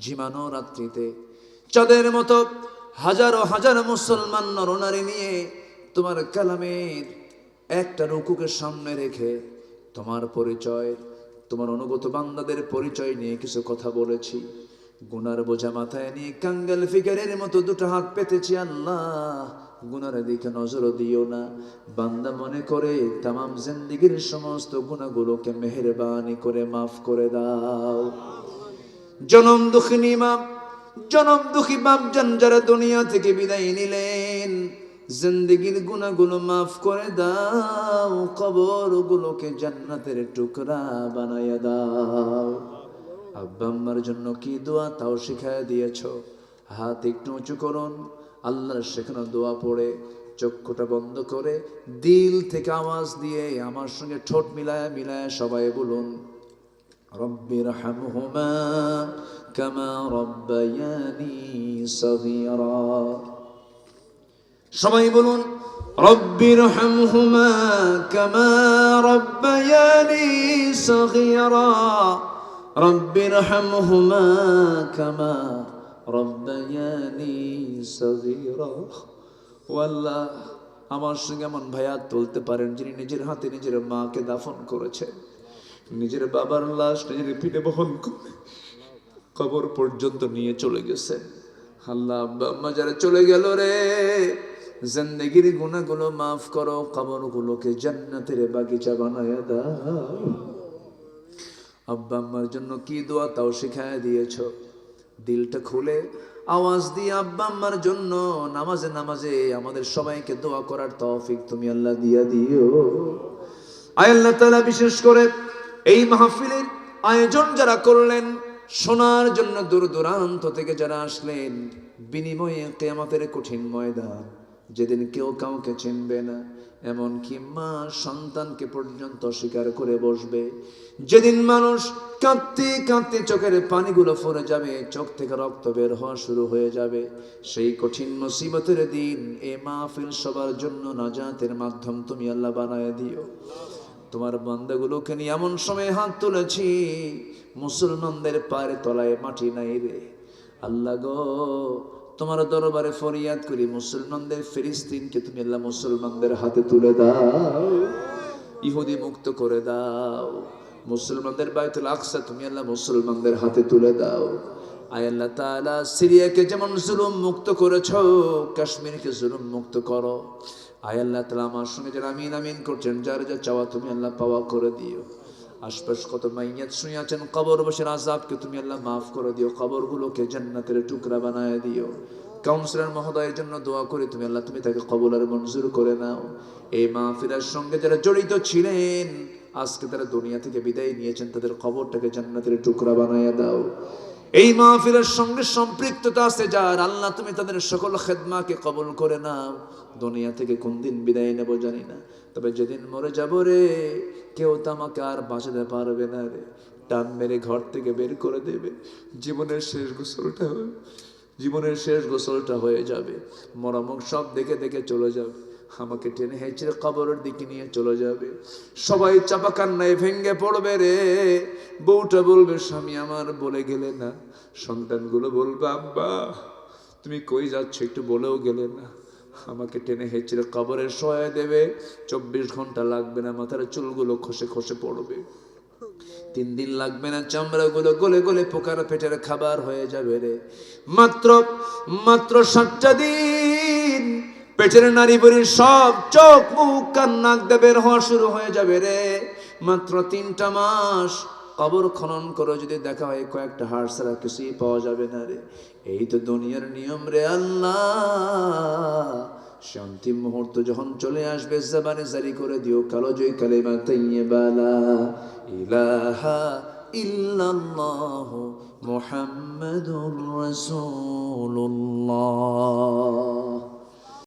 ঝিমানো রাত্রিতে। চাঁদের মতো হাজারো হাজার মুসলমান নরনারী নিয়ে তোমার কালামের একটা রুকুকে সামনে রেখে তোমার পরিচয়, তোমার অনুগত বান্দাদের পরিচয় নিয়ে কিছু কথা বলেছি। গুনার বোঝা মাথায় নিয়ে কাঙ্গাল ফিগারের মতো দুটো হাত পেতেছি, আল্লাহ, গুনার দিকে নজর দিও না। বান্দা মনে করে তামাম জিন্দিগির সমস্ত গুণাগুলোকে মেহেরবানি করে মাফ করে দাও। জনম দুঃখিনী মাপ জনম দুঃখী বাপ যান যারা দুনিয়া থেকে বিদায় নিলেন। জিন্দিগির গুণাগুলো মাফ করে দাও কবর গুলোকে জান্নাতের টুকরা বানাইয়া দাও। আব্বা আম্মার জন্য কি দোয়া তাও শিখায় দিয়েছ? হাত একটু উঁচু করুন, আল্লাহর সেখানে দোয়া পড়ে, চক্ষুটা বন্ধ করে, দিল থেকে আওয়াজ দিয়ে আমার সঙ্গে ঠোঁট মিলায় মিলায় সবাই বলুন رب ارحمهما كما ربياني صغيرا সবাই বলুন رب ارحمهما كما ربياني صغيرا رب ارحمهما كما ربياني صغيرا والله আমার সঙ্গে এমন ভাইয়া তুলতে পারেন যিনি নিজের হাতে নিজের মাকে দাফন করেছেন নিজের বাবার লাশ নিজের পিঠে বহন করে কবর পর্যন্ত নিয়ে চলে গেছে। আল্লাহ আব্বা আম্মা যারা চলে গেল রে, জিন্দগির গুণাগুলো মাফ করো, কবরগুলোকে জান্নাতের বাগিচা বানায় দাও। আব্বা আম্মার জন্য কি দোয়া তাও শিখায় দিয়েছ? দিলটা খুলে, আওয়াজ দিয়ে আব্বা আম্মার জন্য নামাজে নামাজে আমাদের সবাইকে দোয়া করার তৌফিক তুমি আল্লাহ দিয়া দিও। আয় আল্লাহ তাআলা বিশেষ করে এই মাহফিলের আয়োজন যারা করলেন, শোনার জন্য দূর দূরান্ত থেকে যারা আসলেন, বিনিময়ে কেয়ামতের কঠিন ময়দান, যেদিন কেউ কাউকে চিনবে না, এমনকি মা সন্তানকে পর্যন্ত স্বীকার করে বসবে। যেদিন মানুষ কাঁদতে কাঁদতে চোখের পানিগুলো ফরে যাবে, চোখ থেকে রক্ত বের হওয়া শুরু হয়ে যাবে। সেই কঠিন মুসিবতের দিন এ মাহফিল সবার জন্য নাজাতের মাধ্যম তুমি আল্লাহ বানায় দিও। তোমার বান্দাগুলোকে নিয়ে এমন সময় হাত তুলেছি, মুসলমানদের পায়ের তলায় মাটি নাই রে। আল্লাহ গো, তোমার দরবারে ফরিয়াদ করি, মুসলমানদের ফিলিস্তিনকে তুমি আল্লাহ মুসলমানদের হাতে তুলে দাও, ইহুদি মুক্ত করে দাও, মুসলমানদের বাইতুল আকসা তুমি আল্লাহ মুসলমানদের হাতে তুলে দাও। আয় আল্লাহ তাআলা, সিরিয়াকে যেমন জুলুম মুক্ত করেছ, কাশ্মীরকে জুলুম মুক্ত করো। আয় আল্লাহ তালা আমার সঙ্গে যারা আমিন আমিন করছেন, যার যা চাওয়া তুমি আল্লাহ পাওয়া করে দিও। আশপাশ কত মাইয়াত শুয়ে আছেন, কবর বসের আজাবকে তুমি আল্লাহ মাফ করে দিও। কবরগুলোকে জান্নাতের টুকরা বানায় দিও। কাউন্সিলর মহোদয়ের জন্য দোয়া করে তুমি আল্লাহ, তুমি তাকে কবল আর মঞ্জুর করে নাও। এই মাহফিলার সঙ্গে যারা জড়িত ছিলেন, আজকে তারা দুনিয়া থেকে বিদায় নিয়েছেন, তাদের কবরটাকে জান্নাতের টুকরা বানায় দাও। এই মাহফিলের সঙ্গে সম্পৃক্ততা আছে যার আল্লাহ তুমি তাদের সকল খেদমাকে কবল করে নাও। দুনিয়া থেকে কোন দিন বিদায় নেব জানি না। তবে যেদিন মরে যাব রে, কেউ তো আমাকে আর বাঁচাতে পারবে না রে। টান মেরে ঘর থেকে বের করে দেবে। জীবনের শেষ গোসলটা জীবনের শেষ গোসলটা হয়ে যাবে। মরামক সব দেখে দেখে চলে যাবে। আমাকে টেনে হেঁচড়ে কবরের দিকে নিয়ে চলে যাবে। সবাই চাপা কান্নায় ভেঙ্গে পড়বে রে। বউটা বলবে, স্বামী আমার বলে গেলে না। সন্তানগুলো বলবে, আব্বা, তুমি কই যাচ্ছ একটু বলেও গেলে না। আমাকে টেনে হেঁচড়ে কবরের সহায় দেবে। চব্বিশ ঘণ্টা লাগবে না, মাথার চুলগুলো খসে খসে পড়বে। তিন দিন লাগবে না, চামড়াগুলো গলে গলে পোকার পেটের খাবার হয়ে যাবে রে। মাত্র মাত্র সাতটা দিন পেটের নারী বুড়ির সব চোখ, মুখ, কান, নাক দিয়ে বের হওয়া শুরু হয়ে যাবে রে। মাত্র তিনটা মাস কবর খনন করে যদি দেখা হয় কয়েকটা হাড় ছাড়া কিছুই পাওয়া যাবে না রে। এই তো দুনিয়ার নিয়ম রে আল্লাহ। শান্তি মুহূর্ত যখন চলে আসবে, জবানে জারি করে দিও, কালো জয় কালেমা তাইয়েবা লা ইলাহা ইল্লাল্লাহ মুহাম্মাদুর রাসূলুল্লাহ।